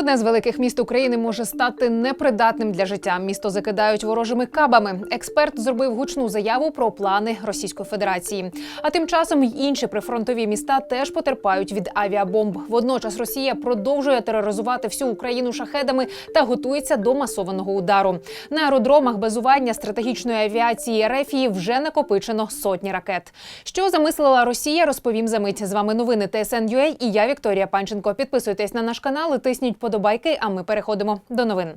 Одне з великих міст України може стати непридатним для життя. Місто закидають ворожими кабами. Експерт зробив гучну заяву про плани Російської Федерації. А тим часом й інші прифронтові міста теж потерпають від авіабомб. Водночас Росія продовжує тероризувати всю Україну шахедами та готується до масованого удару. На аеродромах базування стратегічної авіації Рефії вже накопичено сотні ракет. Що замислила Росія, розповім за мить. З вами новини ТСН.UA і я Вікторія Панченко. Підписуйтесь на наш канал і тисніть подобайки. А ми переходимо до новин.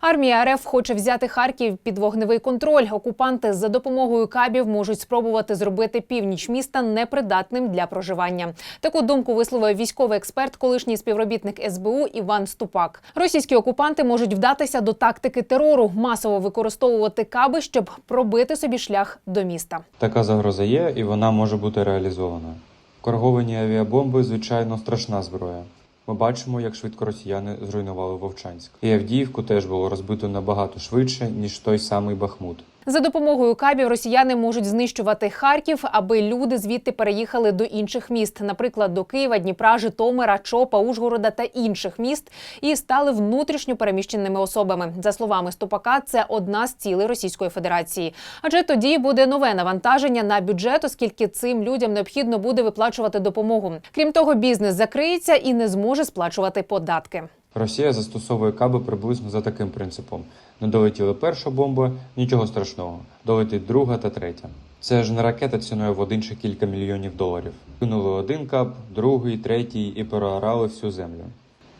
Армія РФ хоче взяти Харків під вогневий контроль. Окупанти за допомогою кабів можуть спробувати зробити північ міста непридатним для проживання. Таку думку висловив військовий експерт, колишній співробітник СБУ Іван Ступак. Російські окупанти можуть вдатися до тактики терору, масово використовувати каби, щоб пробити собі шлях до міста. Така загроза є, і вона може бути реалізована. Кориговані авіабомби, звичайно, страшна зброя. Ми бачимо, як швидко росіяни зруйнували Вовчанськ. І Авдіївку теж було розбито набагато швидше, ніж той самий Бахмут. За допомогою кабів росіяни можуть знищувати Харків, аби люди звідти переїхали до інших міст, наприклад, до Києва, Дніпра, Житомира, Чопа, Ужгорода та інших міст, і стали внутрішньо переміщеними особами. За словами Ступака, це одна з цілей Російської Федерації. Адже тоді буде нове навантаження на бюджет, оскільки цим людям необхідно буде виплачувати допомогу. Крім того, бізнес закриється і не зможе сплачувати податки. Росія застосовує каби приблизно за таким принципом: не долетіла перша бомба, нічого страшного, долетить друга та третя. Це ж не ракета ціною в один чи кілька мільйонів доларів. Кинули один кап, другий, третій і переорали всю землю.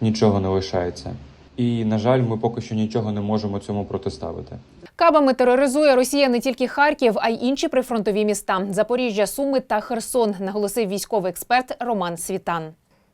Нічого не лишається. І, на жаль, ми поки що нічого не можемо цьому протиставити. Кабами тероризує Росія не тільки Харків, а й інші прифронтові міста Запоріжжя, Суми та Херсон, наголосив військовий експерт Роман Світан.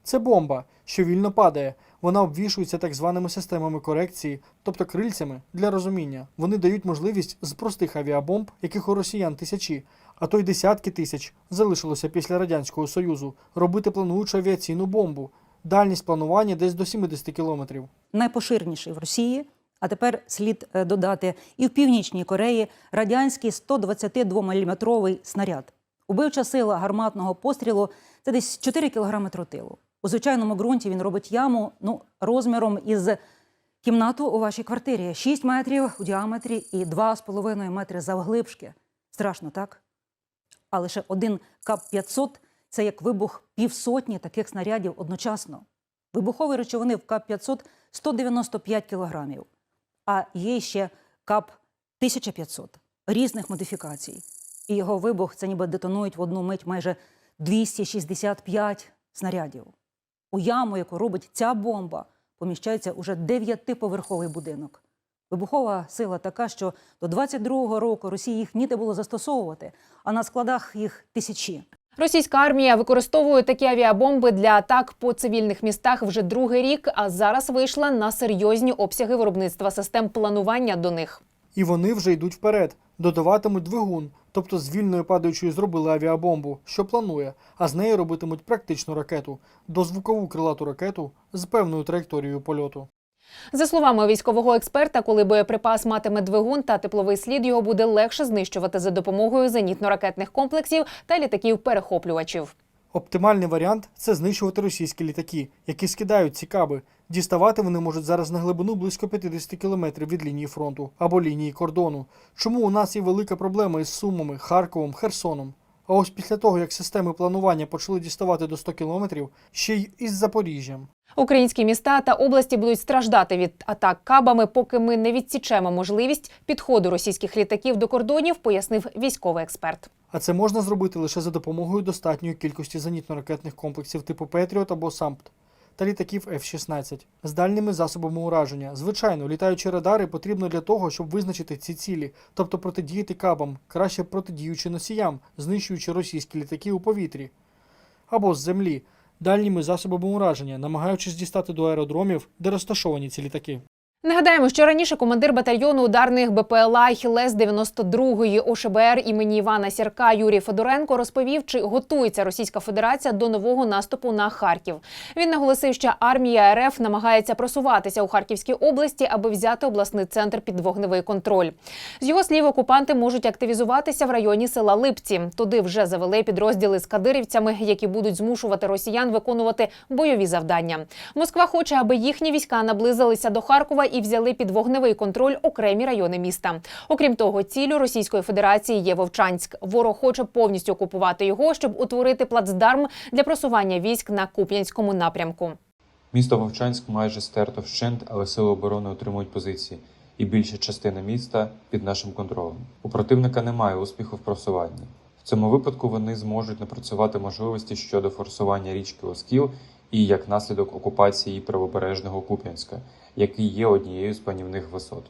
Це бомба, що вільно падає. Вона обвішується так званими системами корекції, тобто крильцями для розуміння. Вони дають можливість з простих авіабомб, яких у росіян тисячі, а то й десятки тисяч залишилося після радянського союзу, робити плануючу авіаційну бомбу. Дальність планування десь до 70 кілометрів. найпоширеніший в Росії. А тепер слід е, додати і в Північній Кореї радянський 122-мм снаряд. Убивча сила гарматного пострілу це десь 4 кг тротилу. У звичайному ґрунті він робить яму ну, розміром із кімнату у вашій квартирі 6 метрів у діаметрі і 2,5 метри завглибшки. Страшно, так? А лише один КАП-500 – це як вибух півсотні таких снарядів одночасно. Вибухові речовини в КАП-500 – 195 кілограмів, а є ще КАП-1500 різних модифікацій. І його вибух – це ніби детонують в одну мить майже 265 снарядів. У яму, яку робить ця бомба, поміщається уже дев'ятиповерховий будинок. Вибухова сила така, що до 22-го року Росії їх ніде було застосовувати, а на складах їх тисячі. Російська армія використовує такі авіабомби для атак по цивільних містах вже другий рік, а зараз вийшла на серйозні обсяги виробництва систем планування до них. І вони вже йдуть вперед, додаватимуть двигун, тобто з вільною падаючою зробили авіабомбу, що планує, а з неї робитимуть практичну ракету, дозвукову крилату ракету з певною траєкторією польоту. За словами військового експерта, коли боєприпас матиме двигун та тепловий слід, його буде легше знищувати за допомогою зенітно-ракетних комплексів та літаків-перехоплювачів. Оптимальний варіант це знищувати російські літаки, які скидають ці каби. Діставати вони можуть зараз на глибину близько 50 кілометрів від лінії фронту або лінії кордону. Чому у нас є велика проблема із Сумами, Харковом, Херсоном? А ось після того, як системи планування почали діставати до 100 кілометрів, ще й із Запоріжжям. Українські міста та області будуть страждати від атак кабами, поки ми не відсічемо можливість підходу російських літаків до кордонів, пояснив військовий експерт. А це можна зробити лише за допомогою достатньої кількості зенітно-ракетних комплексів типу Петріот або САМПТ та літаків F-16 з дальніми засобами ураження. Звичайно, літаючі радари потрібно для того, щоб визначити ці цілі, тобто протидіяти кабам, краще протидіючи носіям, знищуючи російські літаки у повітрі або з землі, дальніми засобами ураження, намагаючись дістати до аеродромів, де розташовані ці літаки. Нагадаємо, що раніше командир батальйону ударних БПЛА Хілес 92-ї ОШБР імені Івана Сірка Юрій Федоренко розповів, чи готується Російська Федерація до нового наступу на Харків. Він наголосив, що армія РФ намагається просуватися у Харківській області, аби взяти обласний центр під вогневий контроль. З його слів, окупанти можуть активізуватися в районі села Липці. Туди вже завели підрозділи з кадирівцями, які будуть змушувати росіян виконувати бойові завдання. Москва хоче, аби їхні війська наблизилися до Харкова і взяли під вогневий контроль окремі райони міста. Окрім того, ціллю Російської Федерації є Вовчанськ. Ворог хоче повністю окупувати його, щоб утворити плацдарм для просування військ на Куп'янському напрямку. Місто Вовчанськ майже стерто вщент, але сили оборони утримують позиції, і більша частина міста під нашим контролем. У противника немає успіху в просуванні. В цьому випадку вони зможуть напрацювати можливості щодо форсування річки Оскіл і як наслідок окупації правобережного Куп'янська, який є однією з панівних висот.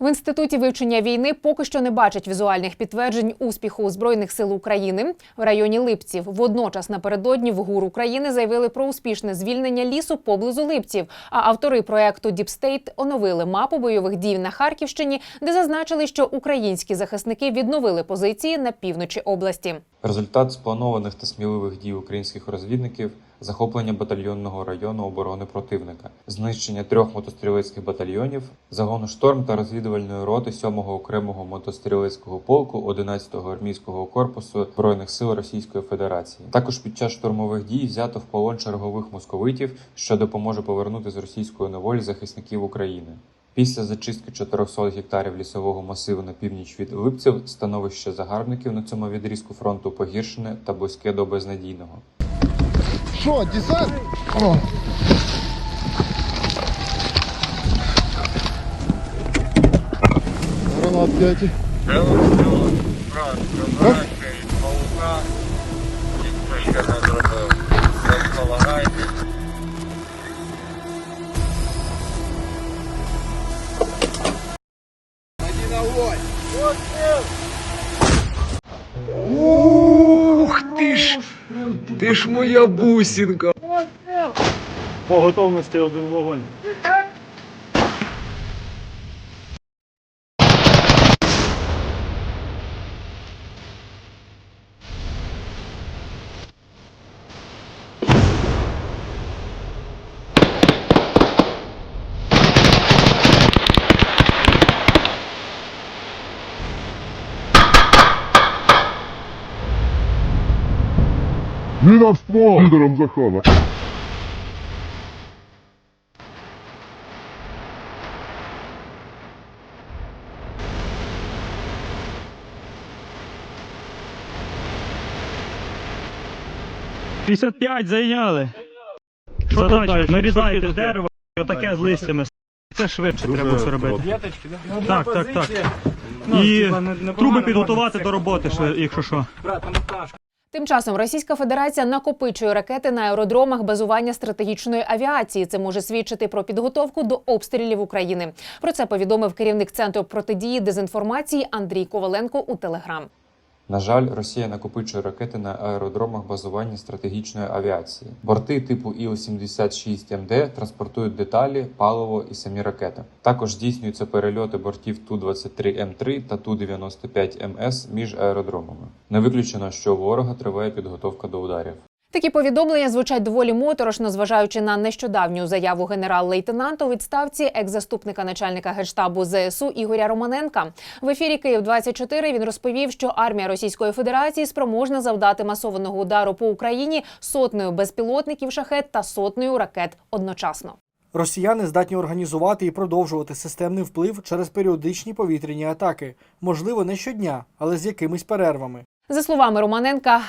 В інституті вивчення війни поки що не бачать візуальних підтверджень успіху збройних сил України в районі Липців. Водночас напередодні в ГУР України заявили про успішне звільнення лісу поблизу Липців. А автори проекту Діпстейт оновили мапу бойових дій на Харківщині, де зазначили, що українські захисники відновили позиції на півночі області. Результат спланованих та сміливих дій українських розвідників захоплення батальйонного району оборони противника, знищення трьох мотострілецьких батальйонів, загону шторм та розвідувальної роти 7-го окремого мотострілецького полку 11-го армійського корпусу збройних сил Російської Федерації. Також під час штурмових дій взято в полон чергових московитів, що допоможе повернути з російської неволі захисників України. Після зачистки 400 гектарів лісового масиву на північ від Липців становище загарбників на цьому відрізку фронту погіршене та близьке до безнадійного. Що, десант? О. Гранат 5. паука, ніхто ще не Ти ж моя бусінка! По готовності один вогонь. Міна в ствол! Лідером захова. П'ятдесят п'ять зайняли. Що далі? Нарізаєте дерево, отаке з листями. Це швидше треба все робити. Так, так, так. І труби підготувати до роботи, шви- якщо що. Тим часом Російська Федерація накопичує ракети на аеродромах базування стратегічної авіації. Це може свідчити про підготовку до обстрілів України. Про це повідомив керівник центру протидії дезінформації Андрій Коваленко у Телеграм. На жаль, Росія накопичує ракети на аеродромах базування стратегічної авіації. Борти типу Іл-76МД транспортують деталі, паливо і самі ракети. Також здійснюються перельоти бортів Ту-23М3 та Ту-95МС між аеродромами. Не виключено, що у ворога триває підготовка до ударів. Такі повідомлення звучать доволі моторошно, зважаючи на нещодавню заяву генерал-лейтенанта у відставці екс-заступника начальника генштабу ЗСУ Ігоря Романенка. В ефірі Київ 24 він розповів, що армія Російської Федерації спроможна завдати масованого удару по Україні сотнею безпілотників шахет та сотнею ракет одночасно. Росіяни здатні організувати і продовжувати системний вплив через періодичні повітряні атаки, можливо, не щодня, але з якимись перервами. За словами Романенка.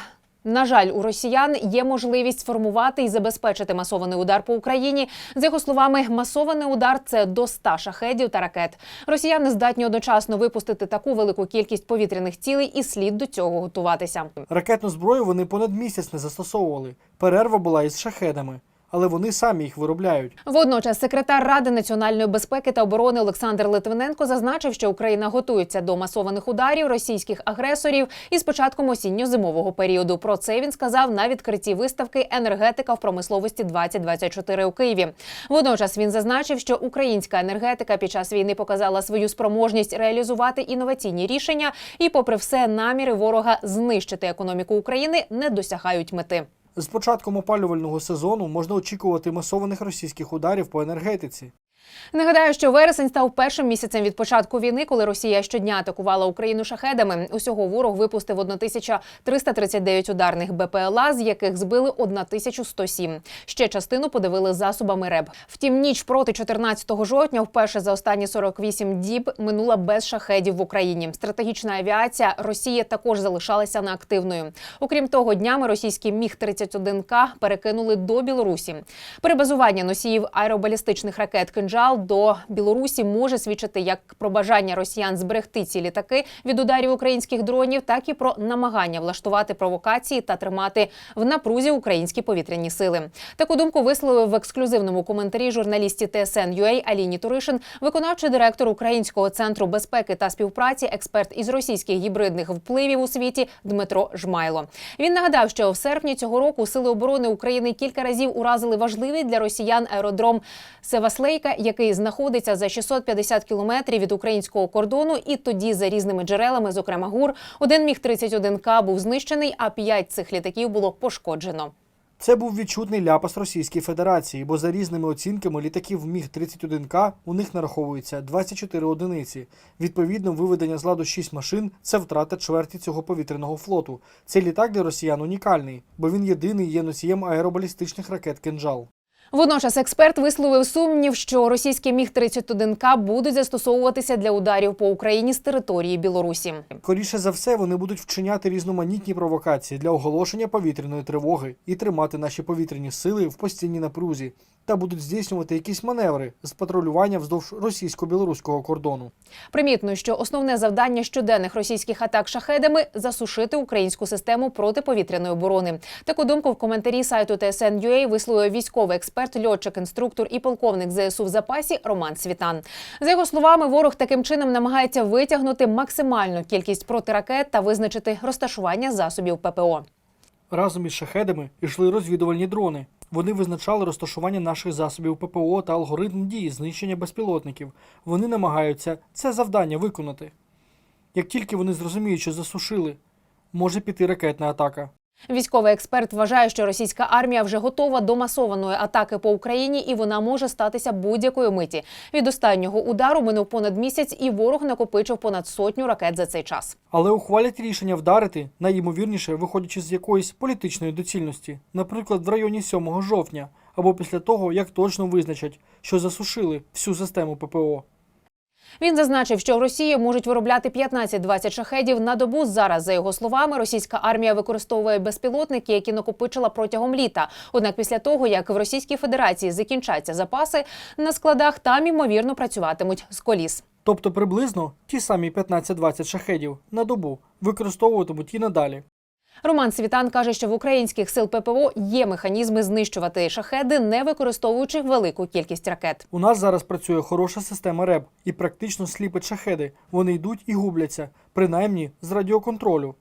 На жаль, у росіян є можливість сформувати і забезпечити масований удар по Україні. За його словами, масований удар це до 100 шахедів та ракет. Росіяни здатні одночасно випустити таку велику кількість повітряних цілей, і слід до цього готуватися. Ракетну зброю вони понад місяць не застосовували. Перерва була із шахедами. Але вони самі їх виробляють. Водночас секретар Ради національної безпеки та оборони Олександр Литвиненко зазначив, що Україна готується до масованих ударів російських агресорів із початком осінньо-зимового періоду. Про це він сказав на відкритті виставки енергетика в промисловості 2024 у Києві. Водночас він зазначив, що українська енергетика під час війни показала свою спроможність реалізувати інноваційні рішення, і, попри все, наміри ворога знищити економіку України не досягають мети. З початком опалювального сезону можна очікувати масованих російських ударів по енергетиці. Нагадаю, що вересень став першим місяцем від початку війни, коли Росія щодня атакувала Україну шахедами. Усього ворог випустив 1339 ударних БПЛА, з яких збили 1107. Ще частину подивили засобами РЕБ. Втім, ніч проти 14 жовтня, вперше за останні 48 діб, минула без шахедів в Україні. Стратегічна авіація Росії також залишалася неактивною. Окрім того, днями російський міг 31 к перекинули до Білорусі. Перебазування носіїв аеробалістичних ракет «Кинджал» до Білорусі може свідчити як про бажання росіян зберегти ці літаки від ударів українських дронів, так і про намагання влаштувати провокації та тримати в напрузі українські повітряні сили. Таку думку висловив в ексклюзивному коментарі журналісті TSN.ua Аліні Туришин, виконавчий директор Українського центру безпеки та співпраці, експерт із російських гібридних впливів у світі Дмитро Жмайло. Він нагадав, що в серпні цього року сили оборони України кілька разів уразили важливий для росіян аеродром Севаслейка, який знаходиться за 650 кілометрів від українського кордону. І тоді, за різними джерелами, зокрема ГУР, один міг 31 к був знищений, а п'ять цих літаків було пошкоджено. Це був відчутний ляпас Російської Федерації, бо за різними оцінками літаків міг 31 к у них нараховується 24 одиниці. Відповідно, виведення з ладу 6 машин це втрата чверті цього повітряного флоту. Цей літак для росіян унікальний, бо він єдиний є носієм аеробалістичних ракет «Кинджал». Водночас експерт висловив сумнів, що російські міг 31 к будуть застосовуватися для ударів по Україні з території Білорусі. Скоріше за все, вони будуть вчиняти різноманітні провокації для оголошення повітряної тривоги і тримати наші повітряні сили в постійній напрузі та будуть здійснювати якісь маневри з патрулювання вздовж російсько-білоруського кордону. Примітно, що основне завдання щоденних російських атак шахедами засушити українську систему протиповітряної оборони. Таку думку в коментарі сайту TSN.ua висловив військовий експерт, льотчик, інструктор і полковник ЗСУ в запасі Роман Світан. За його словами, ворог таким чином намагається витягнути максимальну кількість протиракет та визначити розташування засобів ППО. Разом із шахедами йшли розвідувальні дрони. Вони визначали розташування наших засобів ППО та алгоритм дії знищення безпілотників. Вони намагаються це завдання виконати. Як тільки вони зрозуміють, що засушили, може піти ракетна атака. Військовий експерт вважає, що російська армія вже готова до масованої атаки по Україні, і вона може статися будь-якої миті. Від останнього удару минув понад місяць, і ворог накопичив понад сотню ракет за цей час. Але ухвалять рішення вдарити, найімовірніше, виходячи з якоїсь політичної доцільності, наприклад, в районі 7 жовтня, або після того, як точно визначать, що засушили всю систему ППО. Він зазначив, що в Росії можуть виробляти 15-20 шахедів на добу. Зараз, за його словами, російська армія використовує безпілотники, які накопичила протягом літа. Однак, після того як в Російській Федерації закінчаться запаси на складах, там ймовірно працюватимуть з коліс. Тобто приблизно ті самі 15-20 шахедів на добу використовуватимуть і надалі. Роман Світан каже, що в українських сил ППО є механізми знищувати шахеди, не використовуючи велику кількість ракет. У нас зараз працює хороша система РЕБ і практично сліпить шахеди. Вони йдуть і губляться, принаймні з радіоконтролю.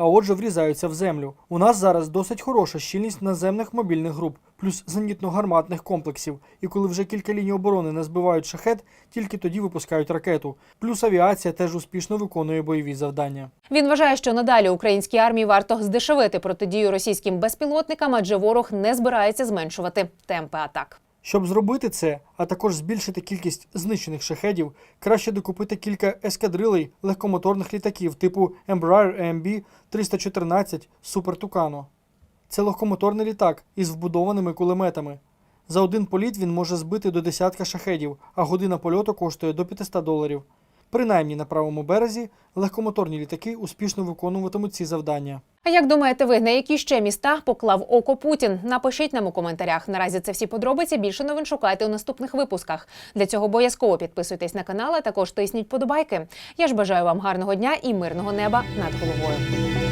А отже, врізаються в землю. У нас зараз досить хороша щільність наземних мобільних груп, плюс зенітно-гарматних комплексів. І коли вже кілька ліній оборони не збивають шахет, тільки тоді випускають ракету. Плюс авіація теж успішно виконує бойові завдання. Він вважає, що надалі українській армії варто здешевити протидію російським безпілотникам, адже ворог не збирається зменшувати темпи атак. Щоб зробити це, а також збільшити кількість знищених шахедів, краще докупити кілька ескадрилей легкомоторних літаків типу Embraer AMB 314 Super Tucano. Це легкомоторний літак із вбудованими кулеметами. За один політ він може збити до десятка шахедів, а година польоту коштує до 500 доларів. Принаймні на правому березі легкомоторні літаки успішно виконуватимуть ці завдання. А як думаєте ви, на які ще міста поклав око Путін? Напишіть нам у коментарях. Наразі це всі подробиці. Більше новин шукайте у наступних випусках. Для цього обов'язково підписуйтесь на канал, а також тисніть подобайки. Я ж бажаю вам гарного дня і мирного неба над головою.